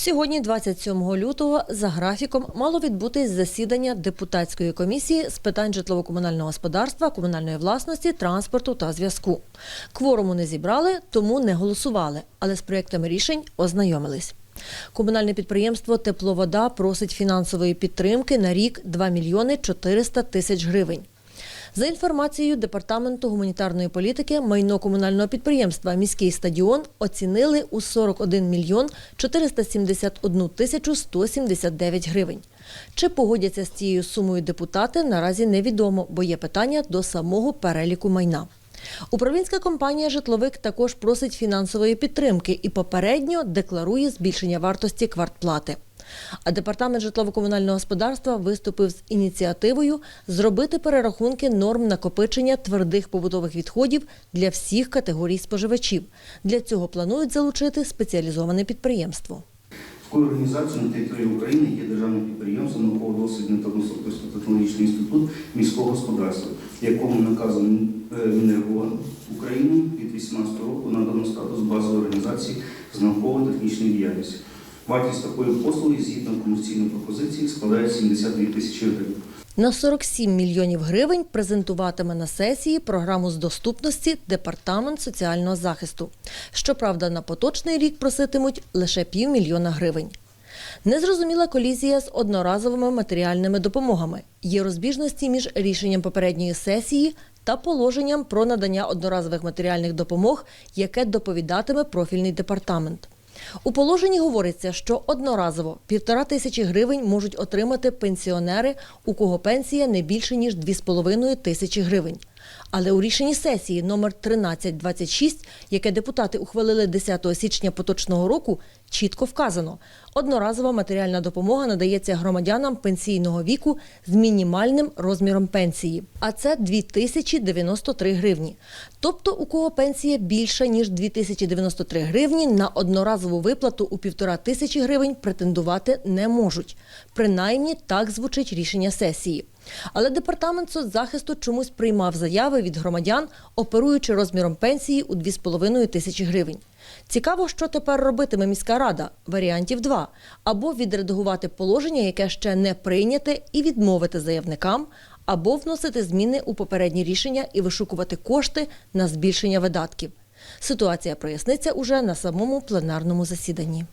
Сьогодні, 27 лютого, за графіком мало відбутись засідання депутатської комісії з питань житлово-комунального господарства, комунальної власності, транспорту та зв'язку. Кворуму не зібрали, тому не голосували, але з проєктами рішень ознайомились. Комунальне підприємство Тепловода просить фінансової підтримки на рік 2 мільйони 400 тисяч гривень. За інформацією департаменту гуманітарної політики, майно комунального підприємства Міський стадіон оцінили у 41 мільйон 471 тисячу 179 гривень. Чи погодяться з цією сумою депутати, наразі невідомо, бо є питання до самого переліку майна. Управлінська компанія Житловик також просить фінансової підтримки і попередньо декларує збільшення вартості квартплати. А департамент житлово-комунального господарства виступив з ініціативою зробити перерахунки норм накопичення твердих побутових відходів для всіх категорій споживачів. Для цього планують залучити спеціалізоване підприємство. Такою організацією на території України є державне підприємство науково-дослідний та технологічний інститут міського господарства, якому наказом е, Міненерго України від 2018 року надано статус базової організації з науково-технічної діяльності. Вартість такої послуги згідно комерційної пропозиції складає 72 тисячі гривень. На 47 мільйонів гривень презентуватиме на сесії програму з доступності Департамент соціального захисту. Щоправда, на поточний рік проситимуть лише півмільйона гривень. Незрозуміла колізія з одноразовими матеріальними допомогами. Є розбіжності між рішенням попередньої сесії та положенням про надання одноразових матеріальних допомог, яке доповідатиме профільний департамент. У положенні говориться, що одноразово півтора тисячі гривень можуть отримати пенсіонери, у кого пенсія не більше ніж 2,5 тисячі гривень. Але у рішенні сесії номер 1326, яке депутати ухвалили 10 січня поточного року, чітко вказано: одноразова матеріальна допомога надається громадянам пенсійного віку з мінімальним розміром пенсії, а це 2093 гривні. Тобто, у кого пенсія більша ніж 2093 гривні, на одноразову виплату у півтора тисячі гривень претендувати не можуть. Принаймні так звучить рішення сесії. Але департамент соцзахисту чомусь приймав заяви від громадян, оперуючи розміром пенсії у 2,5 тисячі гривень. Цікаво, що тепер робитиме міська рада. Варіантів два: або відредагувати положення, яке ще не прийняте, і відмовити заявникам, або вносити зміни у попередні рішення і вишукувати кошти на збільшення видатків. Ситуація проясниться уже на самому пленарному засіданні.